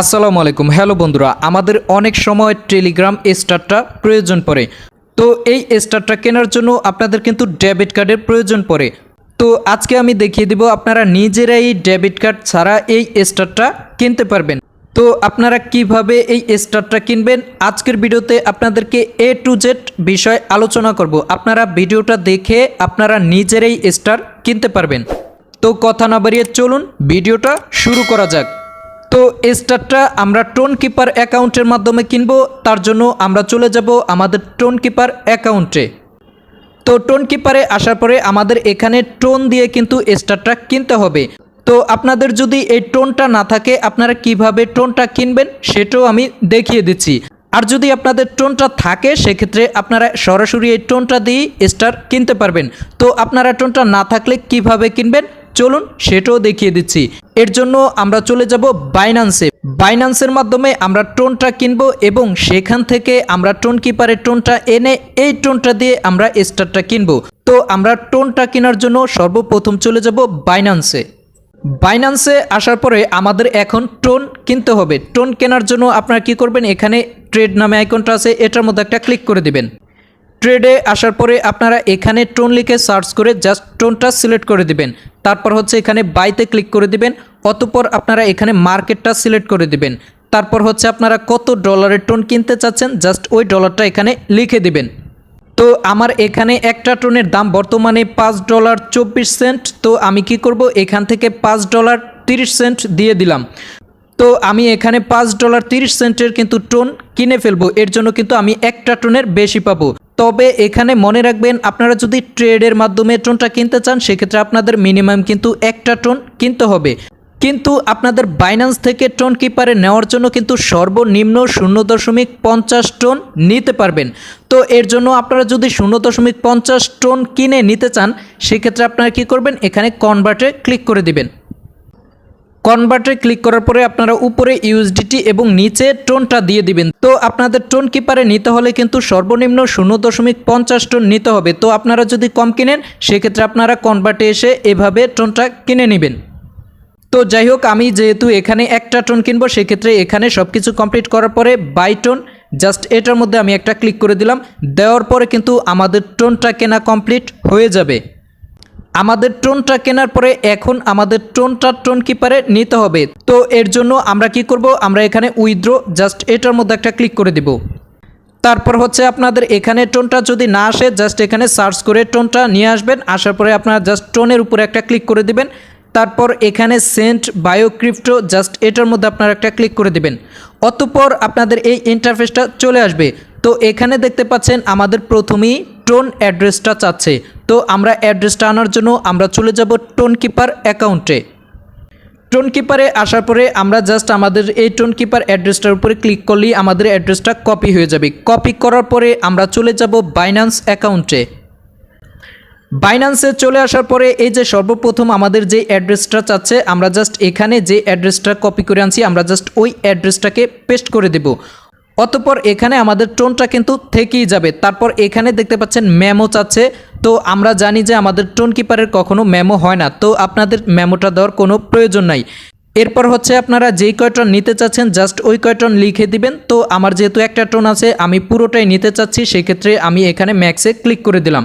আসসালামু আলাইকুম। হ্যালো বন্ধুরা, আমাদের অনেক সময় টেলিগ্রাম স্টারটা প্রয়োজন পড়ে। তো এই স্টারটা কেনার জন্য আপনাদের কিন্তু ডেবিট কার্ডের প্রয়োজন পড়ে। তো আজকে আমি দেখিয়ে দিব আপনারা নিজেরাই ডেবিট কার্ড ছাড়া এই স্টারটা কিনতে পারবেন। তো আপনারা কীভাবে এই স্টারটা কিনবেন? আজকের ভিডিওতে আপনাদেরকে এ টু জেড বিষয় আলোচনা করব। আপনারা ভিডিওটা দেখে আপনারা নিজেরাই স্টার কিনতে পারবেন। তো কথা না বাড়িয়ে চলুন, ভিডিওটা শুরু করা যাক। তো এই স্টারটা আমরা টোন কিপার অ্যাকাউন্টের মাধ্যমে কিনবো, তার জন্য আমরা চলে যাব আমাদের টোন কিপার অ্যাকাউন্টে। তো টোন কিপারে আসার পরে আমাদের এখানে টোন দিয়ে কিন্তু স্টারটা কিনতে হবে। তো আপনাদের যদি এই টোনটা না থাকে, আপনারা কীভাবে টোনটা কিনবেন সেটাও আমি দেখিয়ে দিচ্ছি। আর যদি আপনাদের টোনটা থাকে, সেক্ষেত্রে আপনারা সরাসরি এই টোনটা দিয়েই স্টার কিনতে পারবেন। তো আপনারা টোনটা না থাকলে কীভাবে কিনবেন? চলুন সেটাও দেখিয়ে দিচ্ছি। এর জন্য আমরা চলে যাব বাইনান্সে বাইনান্সের মাধ্যমে আমরা টোনটা কিনবো এবং সেখান থেকে আমরা টোন কিপারের টোনটা এনে এই টোনটা দিয়ে আমরা স্টারটা কিনবো। তো আমরা টোনটা কেনার জন্য সর্বপ্রথম চলে যাব বাইনান্সে বাইনান্সে আসার পরে আমাদের এখন টোন কিনতে হবে। টোন কেনার জন্য আপনারা কি করবেন? এখানে ট্রেড নামে আইকনটা আছে, এটার মধ্যে একটা ক্লিক করে দিবেন। ট্রেডে আসার পরে আপনারা এখানে টোন লিখে সার্চ করে জাস্ট টোনটা সিলেক্ট করে দিবেন। তারপর হচ্ছে এখানে বাইতে ক্লিক করে দিবেন, অতপর আপনারা এখানে মার্কেটটা সিলেক্ট করে দিবেন। তারপর হচ্ছে আপনারা কত ডলারের টোন কিনতে চাচ্ছেন, জাস্ট ওই ডলারটা এখানে লিখে দিবেন। তো আমার এখানে একটা টোনের দাম বর্তমানে পাঁচ ডলার চব্বিশ সেন্ট, তো আমি কি করব? এখান থেকে পাঁচ ডলার তিরিশ সেন্ট দিয়ে দিলাম। তো আমি এখানে পাঁচ ডলার তিরিশ সেন্টের কিন্তু টোন কিনে ফেলব, এর জন্য কিন্তু আমি একটা টোনের বেশি পাবো। তবে এখানে মনে রাখবেন, আপনারা যদি ট্রেডের মাধ্যমে টোনটা কিনতে চান, সেক্ষেত্রে আপনাদের মিনিমাম কিন্তু একটা টোন কিনতে হবে। কিন্তু আপনাদের বাইন্যান্স থেকে টোন কিপারে নেওয়ার জন্য কিন্তু সর্বনিম্ন শূন্য দশমিক পঞ্চাশ টোন নিতে পারবেন। তো এর জন্য আপনারা যদি শূন্য দশমিক পঞ্চাশ টোন কিনে নিতে চান, সেক্ষেত্রে আপনারা কি করবেন, এখানে কনভার্টে ক্লিক করে দিবেন। কনভার্টে ক্লিক করার পরে আপনারা উপরে ইউএসডিটি এবং নিচে টোনটা দিয়ে দিবেন। তো আপনাদের টোন কিপারে নিতে হলে কিন্তু সর্বনিম্ন শূন্য দশমিক পঞ্চাশ টোন নিতে হবে। তো আপনারা যদি কম কিনেন, সেক্ষেত্রে আপনারা কনভার্টে এসে এভাবে টোনটা কিনে নেবেন। তো যাই হোক, আমি যেহেতু এখানে একটা টোন কিনবো, সেক্ষেত্রে এখানে সব কিছু কমপ্লিট করার পরে বাই টোন জাস্ট এটার মধ্যে আমি একটা ক্লিক করে দিলাম। দেওয়ার পরে কিন্তু আমাদের টোনটা কেনা কমপ্লিট হয়ে যাবে। আমাদের টোনটা কেনার পরে এখন আমাদের টোনটা টোন কিপারে নিতে হবে। তো এর জন্য আমরা কি করব? আমরা এখানে উইথড্র, জাস্ট এটার মধ্যে একটা ক্লিক করে দিব। তারপর হচ্ছে আপনাদের এখানে টোনটা যদি না আসে, জাস্ট এখানে সার্চ করে টোনটা নিয়ে আসবেন। আসার পরে আপনারা জাস্ট টোনের উপরে একটা ক্লিক করে দিবেন। তারপর এখানে সেন্ট বায়োক্রিপ্টো, জাস্ট এটার মধ্যে আপনারা একটা ক্লিক করে দিবেন। অতপর আপনাদের এই ইন্টারফেসটা চলে আসবে। তো এখানে দেখতে পাচ্ছেন আমাদের প্রথমেই টোন অ্যাড্রেসটা চাচ্ছে। তো আমরা অ্যাড্রেসটা আনার জন্য আমরা চলে যাব টোন কিপার অ্যাকাউন্টে। টোন কিপারে আসার পরে আমরা জাস্ট আমাদের এই টোন কিপার অ্যাড্রেসটার উপরে ক্লিক করলেই আমাদের অ্যাড্রেসটা কপি হয়ে যাবে। কপি করার পরে আমরা চলে যাব বাইন্যান্স অ্যাকাউন্টে। বাইন্যান্সে চলে আসার পরে এই যে সর্বপ্রথম আমাদের যে অ্যাড্রেসটা চাচ্ছে, আমরা জাস্ট এখানে যে অ্যাড্রেসটা কপি করে আনছি, আমরা জাস্ট ওই অ্যাড্রেসটাকে পেস্ট করে দেব। অতপর এখানে আমাদের টোনটা কিন্তু থেকেই যাবে। তারপর এখানে দেখতে পাচ্ছেন ম্যামো চাচ্ছে। তো আমরা জানি যে আমাদের টোন কিপারের কখনো ম্যামো হয় না। তো আপনাদের ম্যামোটা দেওয়ার কোনো প্রয়োজন নাই। এরপর হচ্ছে আপনারা যেই কয়টন নিতে চাচ্ছেন জাস্ট ওই কয়টন লিখে দিবেন। তো আমার যেহেতু একটা টোন আছে, আমি পুরোটাই নিতে চাচ্ছি, সেক্ষেত্রে আমি এখানে ম্যাক্সে ক্লিক করে দিলাম।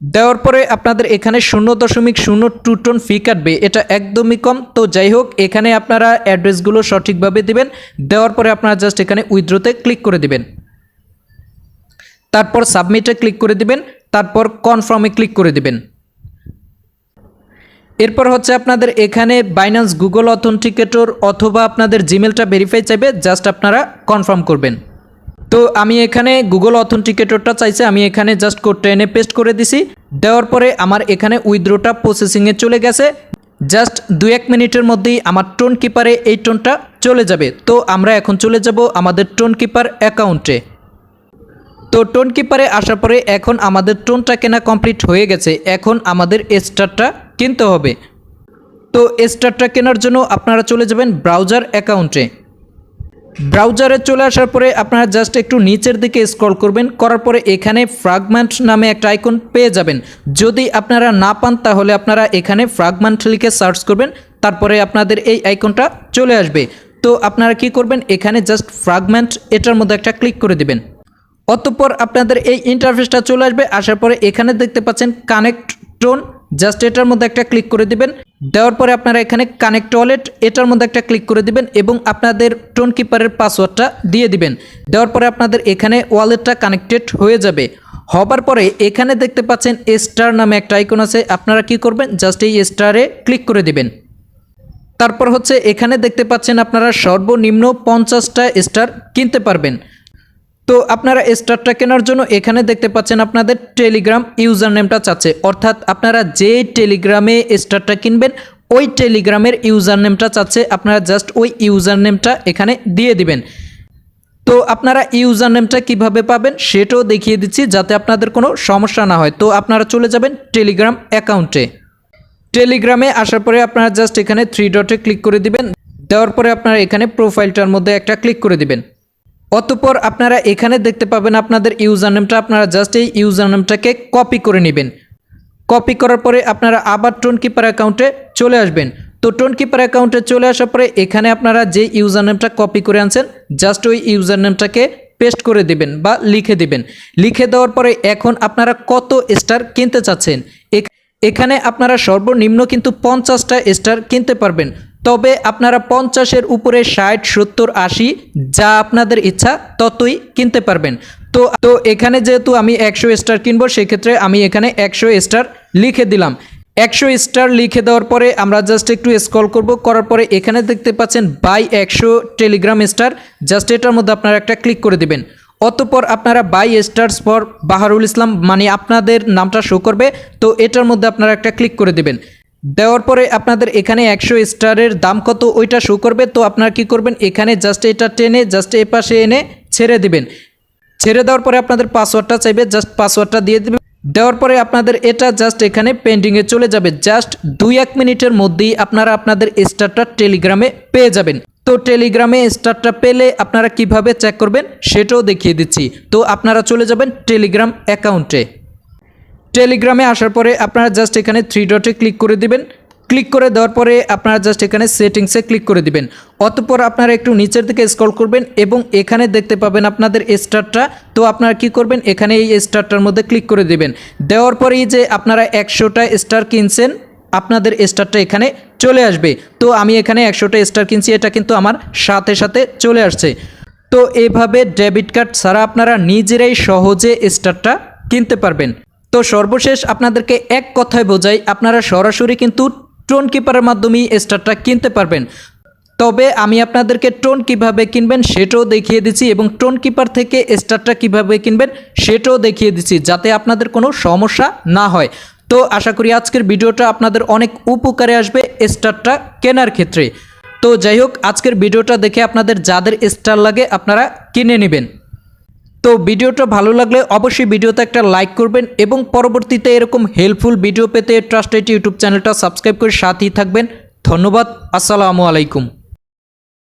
দেওয়ার পরে আপনাদের এখানে শূন্য দশমিক শূন্য টু টোন ফি কাটবে। এটা একদমই কম। তো যাই হোক, এখানে আপনারা অ্যাড্রেসগুলো সঠিকভাবে দিবেন। দেওয়ার পরে আপনারা জাস্ট এখানে উইথড্রোতে ক্লিক করে দিবেন। তারপর সাবমিটে ক্লিক করে দিবেন। তারপর কনফার্মে ক্লিক করে দিবেন। এরপর হচ্ছে আপনাদের এখানে বাইন্যান্স গুগল অথেন্টিকেটর অথবা আপনাদের জিমেলটা ভেরিফাই চাইবে। জাস্ট আপনারা কনফার্ম করবেন। তো আমি এখানে গুগল অথেন্টিকেটরটা চাইছে, আমি এখানে জাস্ট কোডটা এনে পেস্ট করে দিছি। দেওয়ার পরে আমার এখানে উইথড্রোটা প্রসেসিংয়ে চলে গেছে। জাস্ট দু এক মিনিটের মধ্যেই আমার টোন কিপারে এই টোনটা চলে যাবে। তো আমরা এখন চলে যাব আমাদের টোন কিপার অ্যাকাউন্টে তো টোন কিপারে আসার পরে এখন আমাদের টোনটা কেনা কমপ্লিট হয়ে গেছে। এখন আমাদের স্টারটা কিনতে হবে। তো স্টারটা কেনার জন্য আপনারা চলে যাবেন ব্রাউজার অ্যাকাউন্টে ব্রাউজারে চলে আসার পরে আপনারা জাস্ট একটু নিচের দিকে স্ক্রল করবেন, করার পরে এখানে ফ্রাগমেন্ট নামে একটা আইকন পেয়ে যাবেন। যদি আপনারা না পান, তাহলে আপনারা এখানে ফ্রাগমেন্ট লিখে সার্চ করবেন, তারপরে আপনাদের এই আইকনটা চলে আসবে। তো আপনারা কি করবেন, এখানে জাস্ট ফ্রাগমেন্ট এটার মধ্যে একটা ক্লিক করে দিবেন। অতঃপর আপনাদের এই ইন্টারফেসটা চলে আসবে, আসার পরে এখানে দেখতে পাচ্ছেন কানেক্ট টোন জাস্ট এটার মধ্যে একটা ক্লিক করে দিবেন। দেওয়ার পরে আপনারা এখানে কানেক্ট ওয়ালেট এটার মধ্যে একটা ক্লিক করে দিবেন এবং আপনাদের টোন কিপারের পাসওয়ার্ডটা দিয়ে দিবেন। দেওয়ার পরে আপনাদের এখানে ওয়ালেটটা কানেক্টেড হয়ে যাবে। হবার পরে এখানে দেখতে পাচ্ছেন স্টার নামে একটা আইকন আছে। আপনারা কি করবেন? জাস্ট এই স্টারে ক্লিক করে দিবেন। তারপর হচ্ছে এখানে দেখতে পাচ্ছেন আপনারা সর্বনিম্ন পঞ্চাশটা স্টার কিনতে পারবেন। তো আপনারা স্টারটা কেনার জন্য এখানে দেখতে পাচ্ছেন আপনাদের টেলিগ্রাম ইউজার নেমটা চাচ্ছে। অর্থাৎ আপনারা যে টেলিগ্রামে স্টারটা কিনবেন, ওই টেলিগ্রামের ইউজার নেমটা চাচ্ছে। আপনারা জাস্ট ওই ইউজার নেমটা এখানে দিয়ে দিবেন। তো আপনারা ইউজার নেমটা কীভাবে পাবেন সেটাও দেখিয়ে দিচ্ছি যাতে আপনাদের কোনো সমস্যা না হয়। তো আপনারা চলে যাবেন টেলিগ্রাম অ্যাকাউন্টে টেলিগ্রামে আসার পরে আপনারা জাস্ট এখানে থ্রি ডটে ক্লিক করে দিবেন। দেওয়ার পরে আপনারা এখানে প্রোফাইলটার মধ্যে একটা ক্লিক করে দিবেন। অতঃপর আপনারা এখানে দেখতে পাবেন আপনাদের ইউজার নেমটা আপনারা জাস্ট এই ইউজার নেমটাকে কপি করে নেবেন। কপি করার পরে আপনারা আবার টোন কিপার অ্যাকাউন্টে চলে আসবেন। তো টোন কিপার অ্যাকাউন্টে চলে আসার পরে এখানে আপনারা যে ইউজার নেমটা কপি করে আনছেন জাস্ট ওই ইউজার নেমটাকে পেস্ট করে দিবেন বা লিখে দিবেন। লিখে দেওয়ার পরে এখন আপনারা কত স্টার কিনতে চাচ্ছেন? এখ- এখানে আপনারা সর্বনিম্ন কিন্তু পঞ্চাশটা স্টার কিনতে পারবেন। তবে আপনারা পঞ্চাশের উপরে ষাট, সত্তর, আশি, যা আপনাদের ইচ্ছা ততই কিনতে পারবেন। তো তো এখানে যেহেতু আমি একশো স্টার কিনবো, সেক্ষেত্রে আমি এখানে একশো স্টার লিখে দিলাম। একশো স্টার লিখে দেওয়ার পরে আমরা জাস্ট একটু স্কল করব। করার পরে এখানে দেখতে পাচ্ছেন বাই একশো টেলিগ্রাম স্টার জাস্ট এটার মধ্যে আপনারা একটা ক্লিক করে দিবেন। অতপর আপনারা by stars for Baharul Islam মানে আপনাদের নামটা শো করবে। তো এটার মধ্যে আপনারা একটা ক্লিক করে দিবেন। দেওয়ার পরে আপনাদের এখানে একশো স্টারের দাম কত ওইটা শো করবে? তো আপনারা কি করবেন? এখানে জাস্ট এটা টেনে জাস্ট এ পাশে এনে ছেড়ে দিবেন। ছেড়ে দেওয়ার পরে আপনাদের পাসওয়ার্ডটা চাইবে জাস্ট পাসওয়ার্ডটা দিয়ে দেবেন। দেওয়ার পরে আপনাদের এটা জাস্ট এখানে পেন্ডিংয়ে চলে যাবে। জাস্ট দুই এক মিনিটের মধ্যেই আপনারা আপনাদের স্টারটা টেলিগ্রামে পেয়ে যাবেন। তো টেলিগ্রামে স্টারটা পেলে আপনারা কীভাবে চেক করবেন? সেটাও দেখিয়ে দিচ্ছি। তো আপনারা চলে যাবেন টেলিগ্রাম অ্যাকাউন্টে টেলিগ্রামে আসার পরে আপনারা জাস্ট এখানে থ্রি ডটে ক্লিক করে দিবেন। ক্লিক করে দেওয়ার পরে আপনারা জাস্ট এখানে সেটিংসে ক্লিক করে দিবেন। অতপর আপনারা একটু নিচের দিকে স্ক্রল করবেন এবং এখানে দেখতে পাবেন আপনাদের স্টারটা তো আপনারা কি করবেন? এখানে এই স্টারটার মধ্যে ক্লিক করে দিবেন। দেওয়ার পরেই যে আপনারা একশোটা স্টার কিনছেন, আপনাদের স্টারটা এখানে চলে আসবে। তো আমি এখানে একশোটা স্টার কিনছি, এটা কিন্তু আমার সাথে সাথে চলে আসছে। তো এভাবে ডেবিট কার্ড ছাড়া আপনারা নিজেরাই সহজে স্টারটা কিনতে পারবেন। তো সর্বশেষ আপনাদেরকে এক কথায় বোঝাই, আপনারা সরাসরি কিন্তু টোন কিপারের মাধ্যমেই স্টারটা কিনতে পারবেন। তবে আমি আপনাদেরকে টোন কীভাবে কিনবেন সেটাও দেখিয়ে দিচ্ছি এবং টোন কিপার থেকে স্টারটা কীভাবে কিনবেন সেটাও দেখিয়ে দিচ্ছি যাতে আপনাদের কোনো সমস্যা না হয়। তো আশা করি আজকের ভিডিওটা আপনাদের অনেক উপকারে আসবে স্টারটা কেনার ক্ষেত্রে। তো যাই হোক, আজকের ভিডিওটা দেখে আপনাদের যাদের স্টার লাগে আপনারা কিনে নেবেন। তো ভিডিওটা ভালো লাগলে অবশ্যই ভিডিওতে একটা লাইক করবেন এবং পরবর্তীতে এরকম হেল্পফুল ভিডিও পেতে ট্রাস্টেড ইউটিউব চ্যানেলটা সাবস্ক্রাইব করে সাথেই থাকবেন। ধন্যবাদ, আসসালামু আলাইকুম।